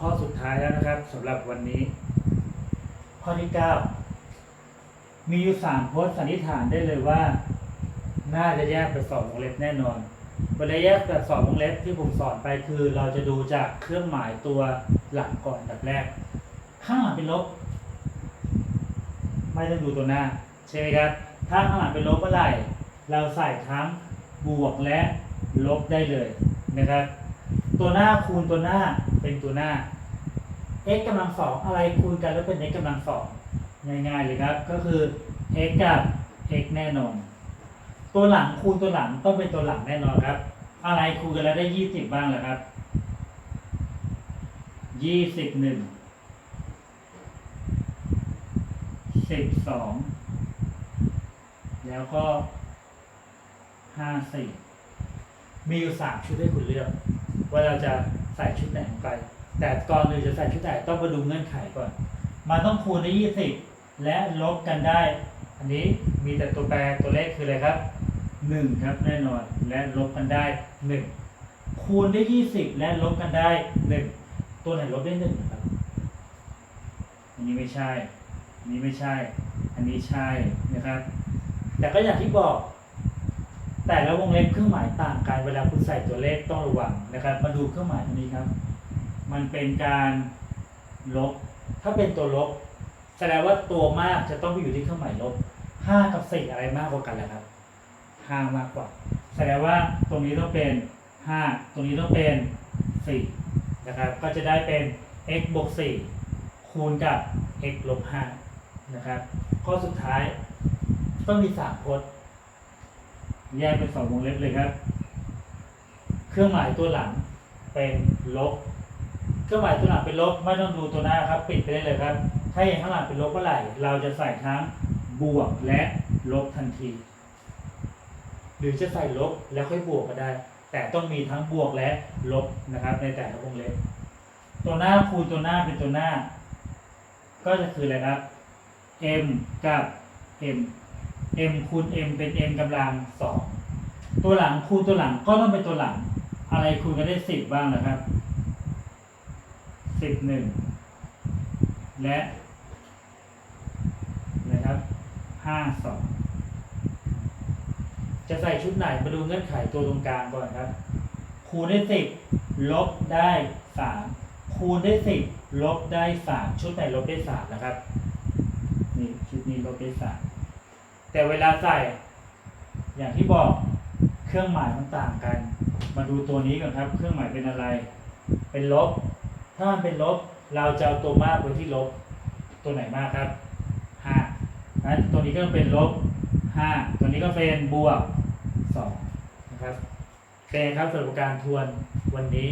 ข้อสุดท้ายแล้วนะครับสำหรับวันนี้ ข้อที่เก้ามีอยู่สามโพจน์สันนิษฐานได้เลยว่า น่าจะแยกเป็นสองวงเล็บแน่นอนเวลาแยกแบบสองวงเล็บที่ผมสอนไปคือ เราจะดูจากเครื่องหมายตัวหลังก่อนอันดับแรก ข้างหลังเป็นลบ ไม่ต้องดูตัวหน้า ใช่ไหมครับ ถ้าข้างหลังเป็นลบเมื่อไหร่ เราใส่ทั้งบวกและลบได้เลยนะครับ ตัวหน้าคูณตัวหน้า เป็นตัวหน้า x กำลังสองอะไรคูณกันแล้วเป็น x กำลังสองง่ายๆเลยครับ ก็คือ x กับ x แน่นอน ตัวหลังคูณตัวหลังต้องเป็นตัวหลังแน่นอนครับ อะไรคูณกันแล้วได้ยี่สิบบ้างล่ะครับยี่สิบหนึ่งสิบสองแล้วก็ห้าสี่มีอยู่สามชุดให้คุณเลือก ว่าเราจะ ใส่ชุดไหนลงไป แต่ก่อนอื่นจะใส่ชุดไหนต้องมาดูเงื่อนไขก่อน มันต้องคูณได้ยี่สิบและลบกันได้ อันนี้มีแต่ตัวแปรตัวเลขคืออะไรครับหนึ่งครับแน่นอนและลบกันได้หนึ่งคูณได้ยี่สิบและลบกันได้หนึ่งตัวไหนลบได้หนึ่งครับ อันนี้ไม่ใช่ อันนี้ไม่ใช่ อันนี้ใช่นะครับ แต่ก็อย่างที่บอก แต่และวงเล็บเครื่องหมายต่างกันเวลาคุณใส่ตัวเลขต้องระวังนะครับ มาดูเครื่องหมายตรงนี้ครับ มันเป็นการลบ ถ้าเป็นตัวลบ แสดงว่าตัวมากจะต้องไปอยู่ที่เครื่องหมายลบห้ากับสี่อะไรมากกว่ากันแหละครับห้ามากกว่า แสดงว่าตรงนี้ต้องเป็นห้าตรงนี้ต้องเป็นสี่นะครับ ก็จะได้เป็น x บวกสี่คูณกับ x ลบห้านะครับ ข้อสุดท้ายต้องมีสามพจน์ แยกเป็นสองวงเล็บเลยครับ เครื่องหมายตัวหลังเป็นลบ เครื่องหมายตัวหลังเป็นลบไม่ต้องดูตัวหน้าครับ ปิดไปได้เลยครับ ถ้าอย่างข้างหลังเป็นลบเมื่อไหร่ เราจะใส่ทั้งบวกและลบทันที หรือจะใส่ลบแล้วค่อยบวกก็ได้ แต่ต้องมีทั้งบวกและลบนะครับ ในแต่ละวงเล็บ ตัวหน้าคูณตัวหน้าเป็นตัวหน้า ก็จะคืออะไรครับ m กับ m m คูณ m เป็น m กำลังสองตัวหลังคูณตัวหลังก็ต้องเป็นตัวหลัง อะไรคูณกันได้สิบบ้างนะครับสิบหนึ่งและนะครับห้าสองจะใส่ชุดไหนมาดูเงื่อนไขตัวตรงกลางก่อนครับ คูณได้สิบลบได้สามคูณได้สิบลบได้สามชุดไหนลบได้สามนะครับนี่ชุดนี้ลบได้สาม แต่เวลาใส่ อย่างที่บอกเครื่องหมายมันต่างกัน มาดูตัวนี้ก่อนครับ เครื่องหมายเป็นอะไร เป็นลบ ถ้ามันเป็นลบ เราจะเอาตัวมากไว้ที่ลบ ตัวไหนมากครับห้านั้นตัวนี้ก็เป็นลบห้าตัวนี้ก็เป็นบวกสองนะครับเป็นครับสำหรับการทวนวันนี้